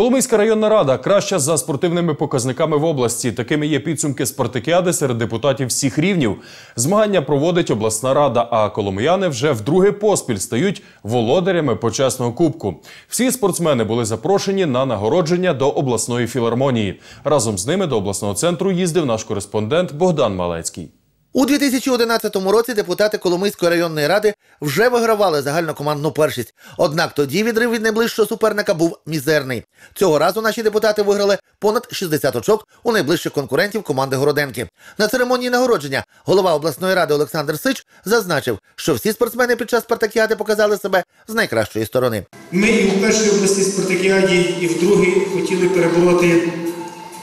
Коломийська районна рада краща за спортивними показниками в області. Такими є підсумки спартакіади серед депутатів всіх рівнів. Змагання проводить обласна рада, а коломияни вже вдруге поспіль стають володарями почесного кубку. Всі спортсмени були запрошені на нагородження до обласної філармонії. Разом з ними до обласного центру їздив наш кореспондент Богдан Малецький. У 2011 році депутати Коломийської районної ради вже вигравали загальнокомандну першість. Однак тоді відрив від найближчого суперника був мізерний. Цього разу наші депутати виграли понад 60 очок у найближчих конкурентів команди Городенки. На церемонії нагородження голова обласної ради Олександр Сич зазначив, що всі спортсмени під час спартакіади показали себе з найкращої сторони. Ми і в першій області спартакіаді, і в другій хотіли перебороти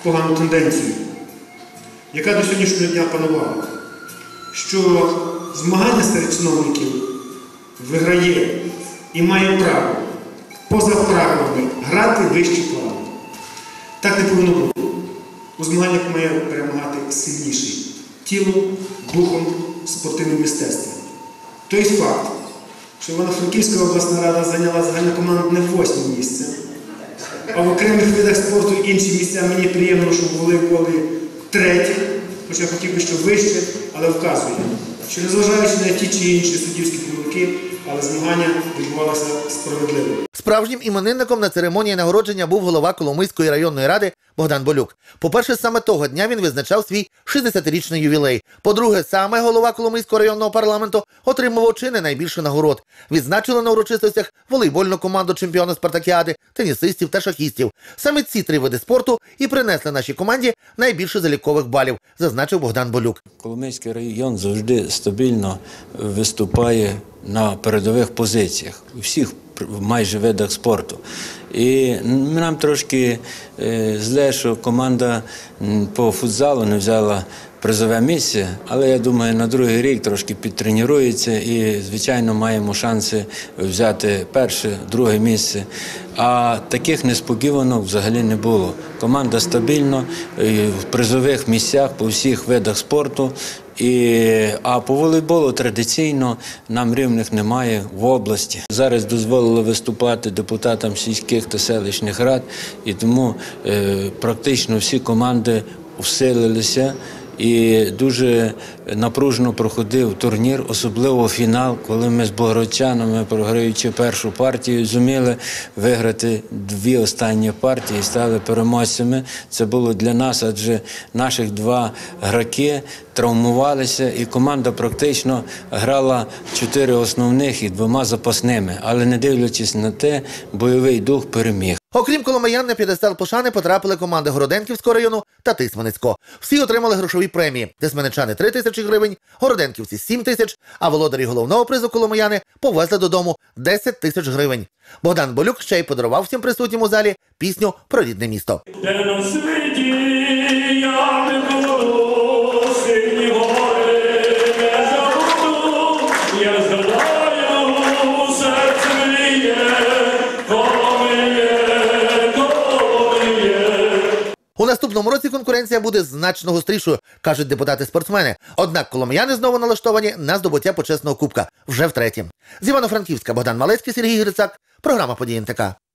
погану тенденцію, яка до сьогоднішнього дня панувала, що змагання серед чиновників виграє і має право поза правилами грати вищі плани. Так не повинно бути. У змаганнях має перемагати сильніший тілом, духом, спортивним мистецтвом. Той факт, що Івано-Франківська обласна рада зайняла загальнокомандне восьме місце, а в окремих видах спорту інші місця мені приємно, що були були треті, хоча хотів би, щоб вище, але вказує, що незважаючи на ті чи інші суддівські помилки, але змагання відбувалося справедливо. Справжнім іменинником на церемонії нагородження був голова Коломийської районної ради Богдан Болюк. По-перше, саме того дня він визначав свій 60-річний ювілей. По-друге, саме голова Коломийського районного парламенту отримував чи не найбільше нагород. Відзначили на урочистостях волейбольну команду чемпіона спартакіади, тенісистів та шахістів. Саме ці три види спорту і принесли нашій команді найбільше залікових балів, зазначив Богдан Болюк. Коломийський район завжди стабільно виступає на передових позиціях у всіх майже видах спорту. І нам трошки е, зле, що команда по футзалу не взяла призове місце, але я думаю, на другий рік трошки підтренується і, звичайно, маємо шанси взяти перше, друге місце. А таких несподіванок взагалі не було. Команда стабільно е, в призових місцях по всіх видах спорту. І, а по волейболу традиційно нам рівних немає в області. Зараз дозволили виступати депутатам сільських та селищних рад, і тому е, практично всі команди усилилися. І дуже напружено проходив турнір, особливо фінал, коли ми з богородчанами, програючи першу партію, зуміли виграти дві останні партії, стали переможцями. Це було для нас, адже наших два граки травмувалися, і команда практично грала чотири основних і двома запасними. Але не дивлячись на те, бойовий дух переміг. Окрім Коломаян на п'єдестал пошани потрапили команди Городенківського району та Тисменицького. Всі отримали грошові премії. Тисменичани 3 тисячі гривень, Городенківці 7 тисяч, а володарі головного призу Коломияни повезли додому 10 тисяч гривень. Богдан Болюк ще й подарував всім присутнім у залі пісню про рідне місто. Наступному році конкуренція буде значно гострішою, кажуть депутати-спортсмени. Однак коломияни знову налаштовані на здобуття почесного кубка вже втретє. З Івано-Франківська Богдан Малецький, Сергій Грицак. Програма «Події НТК».